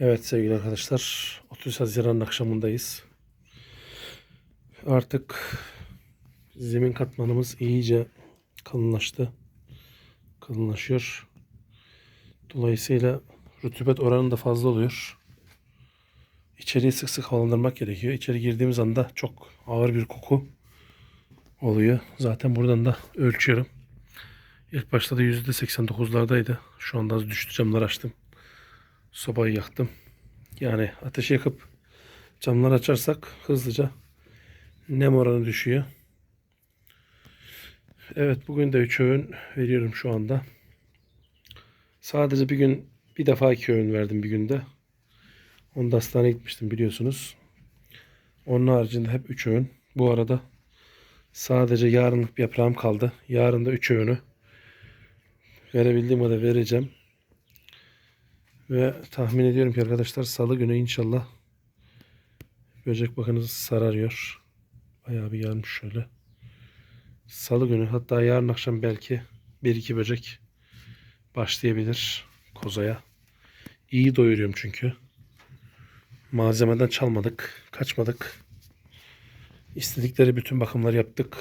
Evet sevgili arkadaşlar 30 Haziran akşamındayız. Artık zemin katmanımız iyice kalınlaştı. Kalınlaşıyor. Dolayısıyla rutubet oranı da fazla oluyor. İçeriği sık sık havalandırmak gerekiyor. İçeri girdiğimiz anda çok ağır bir koku oluyor. Zaten buradan da ölçüyorum. İlk başta da %89'lardaydı. Şu anda az düştü camları açtım. Sobayı yaktım. Yani ateşi yakıp camları açarsak hızlıca nem oranı düşüyor. Evet bugün de 3 öğün veriyorum şu anda. Sadece bir gün bir defa 2 öğün verdim bir günde. Onda hastaneye gitmiştim biliyorsunuz. Onun haricinde hep 3 öğün. Bu arada sadece yarınlık bir yaprağım kaldı. Yarın da 3 öğünü verebildiğim kadar vereceğim. Ve tahmin ediyorum ki arkadaşlar salı günü inşallah böcek bakınız sararıyor. Bayağı bir gelmiş şöyle. Salı günü hatta yarın akşam belki bir iki böcek başlayabilir kozaya. İyi doyuruyorum çünkü. Malzemeden çalmadık, kaçmadık. İstedikleri bütün bakımları yaptık.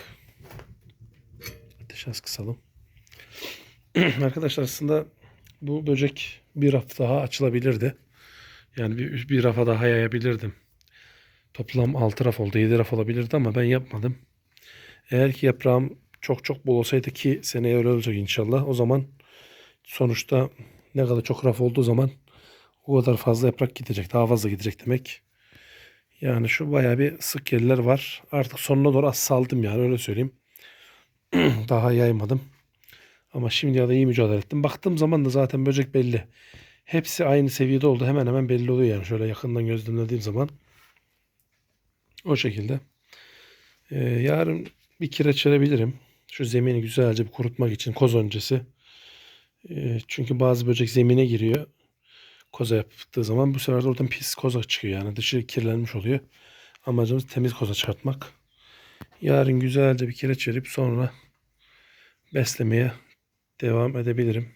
Ateş az kısalım. Arkadaşlar aslında bu böcek bir raf daha açılabilirdi. Yani bir, bir rafa daha yayabilirdim. Toplam 6 raf oldu. 7 raf olabilirdi ama ben yapmadım. Eğer ki yaprağım çok çok bol olsaydı ki seneye öyle olacak inşallah. O zaman sonuçta ne kadar çok raf olduğu zaman o kadar fazla yaprak gidecek. Daha fazla gidecek demek. Yani şu bayağı bir sık yerler var. Artık sonuna doğru az saldım yani öyle söyleyeyim. daha yaymadım. Ama şimdiye de iyi mücadele ettim. Baktığım zaman da zaten böcek belli. Hepsi aynı seviyede oldu. Hemen hemen belli oluyor yani. Şöyle yakından gözlemlediğim zaman. O şekilde. Ee, yarın bir kireç verebilirim. Şu zemini güzelce bir kurutmak için koz öncesi. Ee, çünkü bazı böcek zemine giriyor. Koza yaptığı zaman bu sefer de oradan pis koza çıkıyor. Yani dışı kirlenmiş oluyor. Amacımız temiz koza çıkartmak. Yarın güzelce bir kireç verip sonra beslemeye devam edebilirim.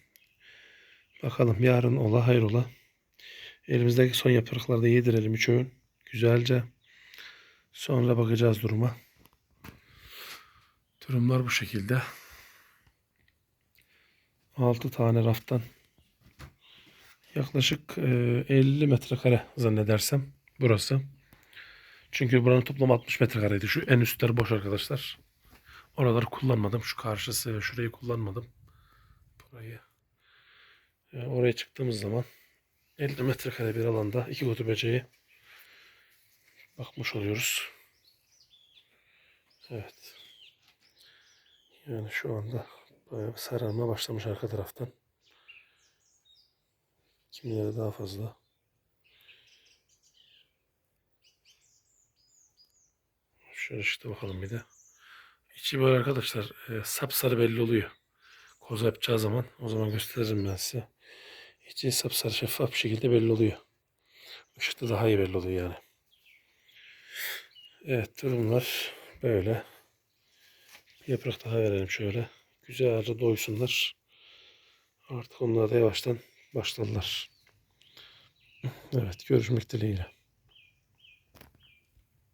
Bakalım yarın ola hayrola. Elimizdeki son yaprakları da yedirelim üç öğün. Güzelce. Sonra bakacağız duruma. Durumlar bu şekilde. 6 tane raftan yaklaşık e, 50 metrekare zannedersem burası. Çünkü buranın toplam 60 metrekareydi. Şu en üstler boş arkadaşlar. Oraları kullanmadım. Şu karşısı şurayı kullanmadım. Burayı. Yani oraya çıktığımız zaman 50 metrekare bir alanda iki kutu böceği bakmış oluyoruz. Evet. Yani şu anda bayağı sararma başlamış arka taraftan. Kimileri daha fazla. Şöyle işte bakalım bir de. İçi böyle arkadaşlar e, sapsarı belli oluyor. Koza yapacağı zaman o zaman gösteririm ben size. İçi sapsarı şeffaf bir şekilde belli oluyor. Işıkta daha iyi belli oluyor yani. Evet durumlar böyle. Bir yaprak daha verelim şöyle. Güzelce doysunlar. Artık onlar da yavaştan başladılar. Evet görüşmek dileğiyle.